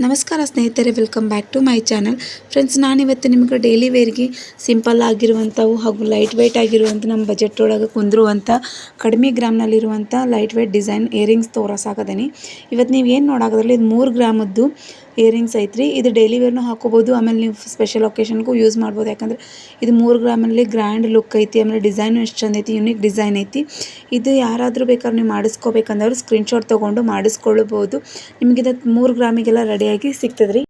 ನಮಸ್ಕಾರ ಸ್ನೇಹಿತರೆ welcome back to my channel friends ನಾನಿವತ್ತು ನಿಮಗೆ ಡೈಲಿ ವೇರ್ಗೆ ಸಿಂಪಲ್ ಆಗಿರುವಂಥವು ಹಾಗೂ ಲೈಟ್ ವೆಯ್ಟ್ ಆಗಿರುವಂಥ ನಮ್ಮ ಬಜೆಟ್ ಒಳಗೆ ಕುಂದಿರುವಂಥ ಕಡಿಮೆ ಗ್ರಾಮ್ನಲ್ಲಿರುವಂಥ ಲೈಟ್ ವೆಯ್ಟ್ ಡಿಸೈನ್ ಇಯರಿಂಗ್ಸ್ ತೋರಿಸಾಕದೇನೆ ಇವತ್ತು ನೀವು ಏನು ನೋಡಾಕದ್ರಲ್ಲಿ ಇದು ಮೂರು ಗ್ರಾಮದ್ದು ಇಯರಿಂಗ್ಸ್ ಐತ್ರಿ. ಇದು ಡೈಲಿ ವೇರ್ನು ಹಾಕೋಬೋದು. ಆಮೇಲೆ ನೀವು ಸ್ಪೆಷಲ್ ಒಕೇಶನ್ಗೂ ಯೂಸ್ ಮಾಡ್ಬೋದು. ಯಾಕಂದ್ರೆ ಇದು ಮೂರು ಗ್ರಾಮಲ್ಲಿ ಗ್ರ್ಯಾಂಡ್ ಲುಕ್ ಐತಿ. ಆಮೇಲೆ ಡಿಸೈನು ಎಷ್ಟು ಚಂದ ಐತಿ. ಯುನಿಕ್ ಡಿಸೈನ್ ಐತಿ. ಇದು ಯಾರಾದರೂ ಬೇಕಾದ್ರೆ ನೀವು ಮಾಡಿಸ್ಕೋಬೇಕಂದ್ರೆ ಸ್ಕ್ರೀನ್ಶಾಟ್ ತೊಗೊಂಡು ಮಾಡಿಸ್ಕೊಳ್ಬೋದು. ನಿಮಗೆ ಇದು ಮೂರು ಗ್ರಾಮಿಗೆಲ್ಲ ರೆಡಿಯಾಗಿ ಸಿಗ್ತದೆ ರೀ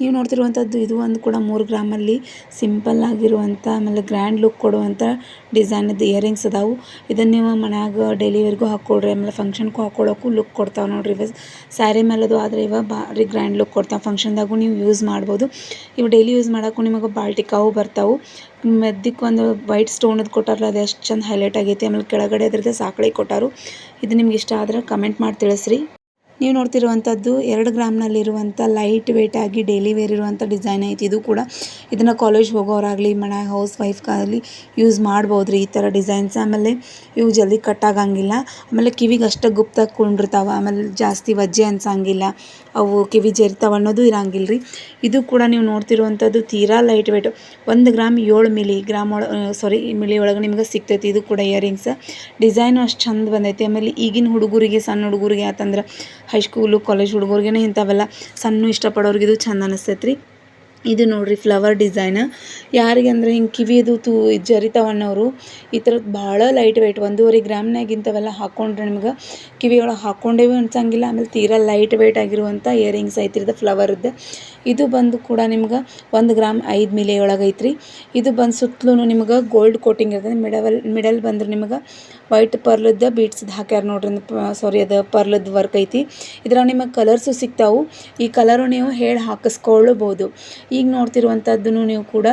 ನೀವು ನೋಡ್ತಿರುವಂಥದ್ದು ಇದು ಒಂದು ಕೂಡ ಮೂರು ಗ್ರಾಮಲ್ಲಿ ಸಿಂಪಲ್ ಆಗಿರುವಂಥ, ಆಮೇಲೆ ಗ್ರ್ಯಾಂಡ್ ಲುಕ್ ಕೊಡುವಂಥ ಡಿಸೈನದ್ದು ಇಯರಿಂಗ್ಸ್ ಅದಾವು. ಇದನ್ನು ನೀವು ಮನ್ಯಾಗ ಡೈಲಿ ವೇರ್ಗೂ ಹಾಕ್ಕೊಡ್ರಿ ಆಮೇಲೆ ಫಂಕ್ಷನ್ಗೂ ಹಾಕ್ಕೊಳ್ಳೋಕ್ಕೂ ಲುಕ್ ಕೊಡ್ತಾವೆ ನೋಡ್ರಿ ಇವ. ಸ್ಯಾರಿ ಮೇಲದು ಆದರೆ ಇವ ಭಾರಿ ಗ್ರ್ಯಾಂಡ್ ಲುಕ್ ಕೊಡ್ತಾವೆ. ಫಂಕ್ಷನ್ದಾಗೂ ನೀವು ಯೂಸ್ ಮಾಡ್ಬೋದು. ಇವು ಡೈಲಿ ಯೂಸ್ ಮಾಡೋಕ್ಕೂ ನಿಮಗೆ ಬಾಲ್ಟಿಕಾವು ಟಿಕಾವು ಬರ್ತಾವೆ. ಮಧ್ಯಕ್ಕೆ ಒಂದು ವೈಟ್ ಸ್ಟೋನದು ಕೊಟ್ಟಾರಲ್ಲ ಅದು ಎಷ್ಟು ಚಂದ ಹೈಲೈಟ್ ಆಗೈತಿ. ಆಮೇಲೆ ಕೆಳಗಡೆ ಅದ್ರದ್ದು ಸಾಕಳಿ ಕೊಟ್ಟಾರು. ಇದು ನಿಮ್ಗೆ ಇಷ್ಟ ಆದ್ರೆ ಕಮೆಂಟ್ ಮಾಡಿ ತಿಳಿಸ್ರಿ. ನೀವು ನೋಡ್ತಿರುವಂಥದ್ದು ಎರಡು ಗ್ರಾಮ್ನಲ್ಲಿರುವಂಥ ಲೈಟ್ ವೇಟ್ ಆಗಿ ಡೈಲಿ ವೇರ್ ಇರುವಂಥ ಡಿಸೈನ್ ಐತಿ. ಇದು ಕೂಡ ಇದನ್ನು ಕಾಲೇಜ್ ಹೋಗೋರಾಗಲಿ, ಮನೆ ಹೌಸ್ ವೈಫ್ಗಾಗಲಿ ಯೂಸ್ ಮಾಡ್ಬೋದು ರೀ ಈ ಥರ ಡಿಸೈನ್ಸ್ ಆಮೇಲೆ ಇವು ಜಲ್ದಿ ಕಟ್ ಆಗಂಗಿಲ್ಲ. ಆಮೇಲೆ ಕಿವಿಗೆ ಅಷ್ಟೇ ಗುಪ್ತಾಗಿ ಕುಂಡಿರ್ತಾವೆ. ಆಮೇಲೆ ಜಾಸ್ತಿ ವಜ್ಜೆ ಅನ್ಸಂಗಿಲ್ಲ. ಅವು ಕಿವಿ ಜರಿತಾವೆ ಅನ್ನೋದು ಇರಂಗಿಲ್ಲ ರೀ ಇದು ಕೂಡ ನೀವು ನೋಡ್ತಿರುವಂಥದ್ದು ತೀರಾ ಲೈಟ್ ವೇಟ್ ಒಂದು ಗ್ರಾಮ್ ಏಳು ಮಿಲಿ ಗ್ರಾಮ್ ಒಳ ಸಾರಿ ಮಿಲಿ ಒಳಗೆ ನಿಮ್ಗೆ ಸಿಗ್ತೈತಿ. ಇದು ಕೂಡ ಇಯರಿಂಗ್ಸ್ ಡಿಸೈನು ಅಷ್ಟು ಚಂದ ಬಂದೈತಿ. ಆಮೇಲೆ ಈಗಿನ ಹುಡುಗರಿಗೆ, ಸಣ್ಣ ಹುಡುಗರಿಗೆ ಆತಂದ್ರೆ ಹೈಸ್ಕೂಲು ಕಾಲೇಜ್ ಹುಡುಗರಿಗೇನೆ ಇಂಥವೆಲ್ಲ ಸಣ್ಣ ಇಷ್ಟಪಡೋರಿಗೆ ಇದು ಚಂದ ಅನಿಸ್ತೈತೆ ರೀ ಇದು ನೋಡ್ರಿ ಫ್ಲವರ್ ಡಿಸೈನ್ ಯಾರಿಗೆ ಅಂದ್ರೆ ಹಿಂಗೆ ಕಿವಿದು ತೂ ಜರಿತಾವನ್ನೋರು ಈ ಥರದ್ದು ಭಾಳ ಲೈಟ್ ವೆಯ್ಟ್ ಒಂದೂವರೆ ಗ್ರಾಮ್ನಾಗ ಇಂಥವೆಲ್ಲ ಹಾಕ್ಕೊಂಡ್ರೆ ನಿಮ್ಗೆ ಕಿವಿಯೊಳಗೆ ಹಾಕ್ಕೊಂಡೇವಿ ಅನ್ಸಂಗಿಲ್ಲ. ಆಮೇಲೆ ತೀರಾ ಲೈಟ್ ವೆಯ್ಟ್ ಆಗಿರುವಂಥ ಇಯರಿಂಗ್ಸ್ ಐತ್ರಿ ಫ್ಲವರ್ದು ಇದು ಬಂದು ಕೂಡ ನಿಮ್ಗೆ ಒಂದು ಗ್ರಾಮ್ ಐದು ಮಿಲಿ ಒಳಗೆ ಐತ್ರಿ. ಇದು ಬಂದು ಸುತ್ತಲೂ ನಿಮ್ಗೆ ಗೋಲ್ಡ್ ಕೋಟಿಂಗ್ ಇರ್ತದೆ. ಮಿಡಲ್ ಮಿಡಲ್ ಬಂದ್ರೆ ನಿಮ್ಗೆ ವೈಟ್ ಪರ್ಲದ್ದು ಬೀಟ್ಸ್ದು ಹಾಕ್ಯಾರ ನೋಡ್ರಿ. ಸಾರಿ ಅದು ಪರ್ಲದ್ದು ವರ್ಕ್ ಐತಿ. ಇದ್ರಾಗ ನಿಮಗೆ ಕಲರ್ಸು ಸಿಗ್ತಾವು. ಈ ಕಲರು ನೀವು ಹೇಳಿ ಹಾಕಿಸ್ಕೊಳ್ಳಬಹುದು ಈಗ ನೋಡ್ತಿರುವಂಥದ್ದು ನೀವು ಕೂಡ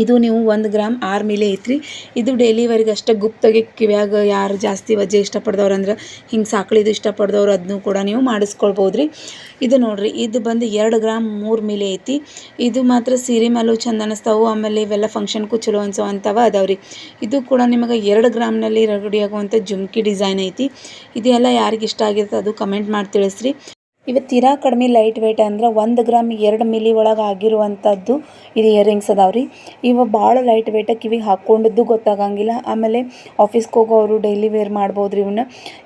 ಇದು ನೀವು ಒಂದು ಗ್ರಾಮ್ ಆರು ಮಿಲಿ ಐತ್ರಿ ಇದು ಡೈಲಿವರೆಗೆ ಅಷ್ಟೇ ಗುಪ್ತಾಗಿ ಕಿವ್ಯಾಗ ಯಾರು ಜಾಸ್ತಿ ವಜ್ಜೆ ಇಷ್ಟಪಡ್ದವ್ರು ಅಂದ್ರೆ ಹಿಂಗೆ ಸಾಕಳಿದು ಇಷ್ಟಪಡ್ದವ್ರು ಅದನ್ನು ಕೂಡ ನೀವು ಮಾಡಿಸ್ಕೊಳ್ಬೋದು ರೀ ಇದು ನೋಡಿರಿ, ಇದು ಬಂದು ಎರಡು ಗ್ರಾಮ್ ಮೂರು ಮಿಲಿ ಐತಿ. ಇದು ಮಾತ್ರ ಸೀರೆ ಮೇಲೂ ಚಂದ ಅನಿಸ್ತಾವು, ಆಮೇಲೆ ಇವೆಲ್ಲ ಫಂಕ್ಷನ್ಗೂ ಚಲೋ ಅನ್ಸೋ ಅಂಥವ ಇದು ಕೂಡ ನಿಮಗೆ ಎರಡು ಗ್ರಾಮ್ನಲ್ಲಿ ರೆಡಿ ಆಗುವಂಥ ಜುಮ್ಕಿ ಡಿಸೈನ್ ಐತಿ. ಇದೆಲ್ಲ ಯಾರಿಗೆ ಇಷ್ಟ ಆಗಿರುತ್ತೆ ಅದು ಕಮೆಂಟ್ ಮಾಡಿ ತಿಳಿಸ್ರಿ. ಇವು ತೀರಾ ಕಡಿಮೆ ಲೈಟ್ ವೆಯ್ಟ್ ಅಂದ್ರೆ ಒಂದು ಗ್ರಾಮ್ ಎರಡು ಮಿಲಿ ಒಳಗೆ ಆಗಿರುವಂಥದ್ದು ಇದು ಇಯರಿಂಗ್ಸ್ ಅದಾವೆ ರೀ ಇವು ಭಾಳ ಲೈಟ್ ವೆಯ್ಟ್ ಕಿವಿಗೆ ಹಾಕ್ಕೊಂಡಿದ್ದು ಗೊತ್ತಾಗಂಗಿಲ್ಲ. ಆಮೇಲೆ ಆಫೀಸ್ಗೆ ಹೋಗೋರು ಡೈಲಿ ವೇರ್ ಮಾಡ್ಬೋದು ರೀ ಇವನ್ನ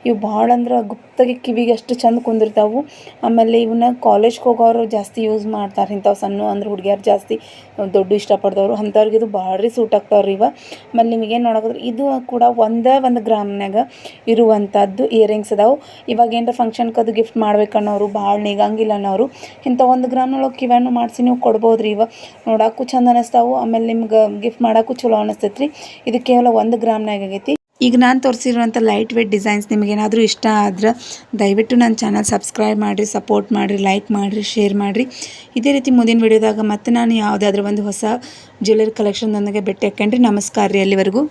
ಇವು ಭಾಳ ಅಂದ್ರೆ ಗುಪ್ತಾಗಿ ಕಿವಿಗೆ ಅಷ್ಟು ಚಂದ ಕುಂದಿರ್ತಾವೆ. ಆಮೇಲೆ ಇವನ್ನ ಕಾಲೇಜ್ಗೆ ಹೋಗೋರು ಜಾಸ್ತಿ ಯೂಸ್ ಮಾಡ್ತಾರೆ ಇಂಥವು ಸಣ್ಣ ಅಂದ್ರೆ ಹುಡುಗಿಯರು ಜಾಸ್ತಿ. ದೊಡ್ಡ ಇಷ್ಟಪಡ್ದವರು. ಅಂಥವ್ರಿಗೆ ಇದು ಭಾಳ ರೀ ಸೂಟ್ ಆಗ್ತಾವ್ರಿ ಇವ. ಆಮೇಲೆ ನಿಮಗೇನು ನೋಡೋದ್ರೆ ಇದು ಕೂಡ ಒಂದೇ ಒಂದು ಗ್ರಾಮ್ನಾಗ ಇರುವಂಥದ್ದು ಇಯರಿಂಗ್ಸ್ ಅದಾವೆ. ಇವಾಗ ಏನಾರ ಫಂಕ್ಷನ್ಗೆ ಅದು ಗಿಫ್ಟ್ ಮಾಡ್ಬೇಕನ್ನೋರು ಭಾಳ ನಿಗಂಗಿಲ್ಲ ಅನ್ನೋರು. ಇಂಥ ಒಂದು ಗ್ರಾಮ್ನೊಳಗೆ ಕಿವ್ಯಾನು ಮಾಡಿಸಿ ನೀವು ಕೊಡ್ಬೋದು ರೀ ಇವ. ನೋಡೋಕ್ಕೂ ಚಂದ ಅನಿಸ್ತಾವು. ಆಮೇಲೆ ನಿಮ್ಗೆ ಗಿಫ್ಟ್ ಮಾಡೋಕ್ಕೂ ಚಲೋ ಅನಿಸ್ತೈತೆ ಇದು ಕೇವಲ ಒಂದು ಗ್ರಾಮ್ನಾಗ ಆಗೈತಿ. ಈಗ ನಾನು ತೋರಿಸಿರುವಂಥ ಲೈಟ್ ವೇಟ್ ಡಿಸೈನ್ಸ್ ನಿಮಗೇನಾದರೂ ಇಷ್ಟ ಆದ್ರೆ ದಯವಿಟ್ಟು ನನ್ನ ಚಾನಲ್ ಸಬ್ಸ್ಕ್ರೈಬ್ ಮಾಡಿರಿ ಸಪೋರ್ಟ್ ಮಾಡಿರಿ ಲೈಕ್ ಮಾಡಿರಿ ಶೇರ್ ಮಾಡಿರಿ. ಇದೇ ರೀತಿ ಮುಂದಿನ ವಿಡಿಯೋದಾಗ ಮತ್ತೆ ನಾನು ಯಾವುದಾದ್ರೂ ಒಂದು ಹೊಸ ಜ್ಯುವೆಲರಿ ಕಲೆಕ್ಷನ್ ಭೇಟಿ ಹಾಕೊಂಡ್ರಿ ನಮಸ್ಕಾರ ರೀ ಅಲ್ಲಿವರೆಗೂ.